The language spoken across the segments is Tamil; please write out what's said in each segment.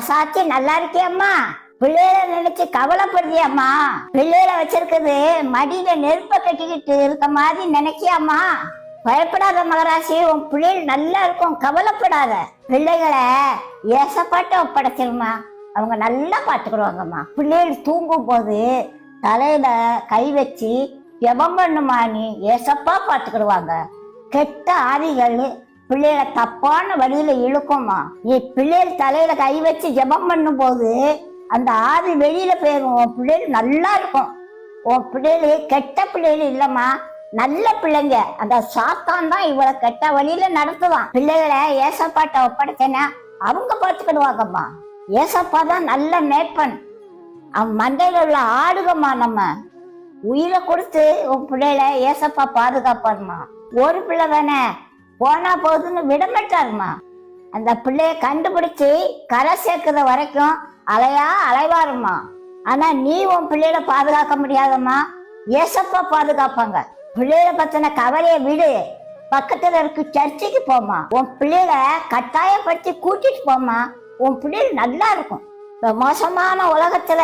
சாட்சி நல்லா இருக்கியம்மா பிள்ளையில நினைச்சு கவலைப்படுறியம்மா பிள்ளையில வச்சிருக்குது மடியில நெருப்ப கட்டிக்கிட்டு இருக்க மாதிரி நினைக்கியாம்மா பயப்படாத மகராசி உன் பிள்ளைகள் நல்லா இருக்கும் கவலைப்படாத. பிள்ளைகளை ஏசப்பாட்ட ஒப்படைச்சிருமா அவங்க நல்லா பாத்துக்கிடுவாங்கம்மா பிள்ளைகள் தூங்கும் போது தலையில கை வச்சு ஜெபம் பண்ணுமா நீ? ஏசப்பா பாத்துக்கிடுவாங்க கெட்ட ஆவிகள் பிள்ளைகளை தப்பான வழியில இழுக்குமா நீ பிள்ளைகள் தலையில கை வச்சு ஜெபம் பண்ணும்போது அந்த ஆவி வெளியில போயிடும் உன் பிள்ளைகள் நல்லா இருக்கும். உன் பிள்ளைகள் கெட்ட பிள்ளைகள் இல்லம்மா. நல்ல பிள்ளைங்க. அந்த சாத்தான் தான் இவளை கெட்ட வழியில நடத்துவான். பிள்ளைகளை ஏசப்பாட்ட ஒப்படைச்சேன்னா அவங்க பார்த்துக்கிடுவாங்கம்மா. ஏசப்பா தான் நல்ல மேப்பன் அவன் மண்டையில உள்ள ஆடுகம்மா நம்ம. உயிரை கொடுத்து உன் பிள்ளைகளை ஏசப்பா பாதுகாப்பாருமா ஒரு பிள்ளை தானே. போனா போதுன்னு விடமாட்டாருமா. அந்த பிள்ளைய கண்டுபிடிச்சு கரை சேர்க்கிற வரைக்கும் அலையா அலைவாருமா. ஆனா நீ உன் பிள்ளைகளை பாதுகாக்க முடியாதம்மா. ஏசப்பா பாதுகாப்பாங்க. பிள்ளைய பத்தின கவலையை விடு. பக்கத்துல இருக்கு சர்ச்சுக்கு போமா உன் பிள்ளைகளை கட்டாயப்படுத்தி கூட்டிட்டு போமா உன் பிள்ளைகள் நல்லா இருக்கும். இப்ப மோசமான உலகத்துல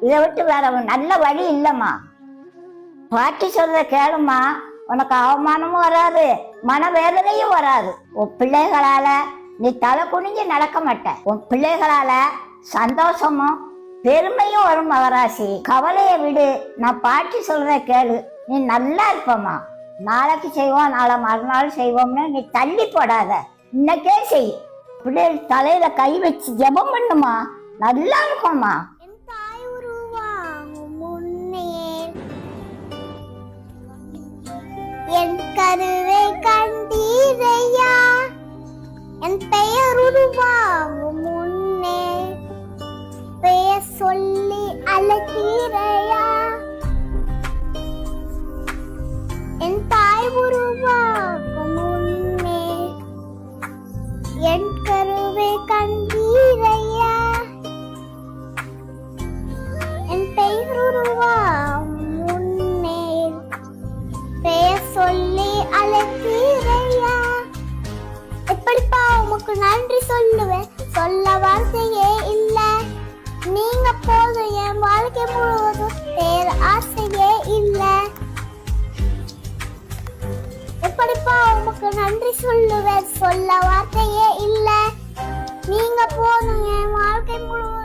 இதை விட்டு வேற ஒரு நல்ல வழி இல்லம்மா. பாட்டி சொல்றத கேளுமா உனக்கு அவமானமும் வராது. மனவேதனையும் வராது. உன் பிள்ளைகளால நீ தலை குனிஞ்சு நடக்க மாட்ட. உன் பிள்ளைகளால சந்தோஷமும் பெருமையும் வரும் மகராசி. கவலையை விடு. நான் பாட்டி சொல்றத கேளு. நீ நல்லா இருப்பமா நாளைக்கு செய்வோம் நாளை மறுநாள் செய்வோம்னு நீ தள்ளி போடாத. இன்னைக்கே செய். பிள்ளைகள் தலையில கை வச்சு ஜெபம் பண்ணுமா? நல்லா இருக்கும்மா. என் தாய் உருவாகும் முன்னே. பெயர் சொல்லி அழகீரையா என் தாய் உருவாகும் முன்னே. என் கருவே கண்டீரையா? என் பெயர் உருவாகும் முன்னே. பெயர் சொல்லி அழகீரையா எப்படிப்பா உமக்கு நன்றி சொல்லுவேன்? சொல்ல வார்த்தையே இல்ல. நீங்க போதும் என் வாழ்க்கை முழுவதும் பேர் ஆசையே இல்ல. எப்படிப்பா உமக்கு நன்றி சொல்லுவேன்? சொல்ல வார்த்தையே இல்ல. நீங்க போதும் என் வாழ்க்கை முழுவதும்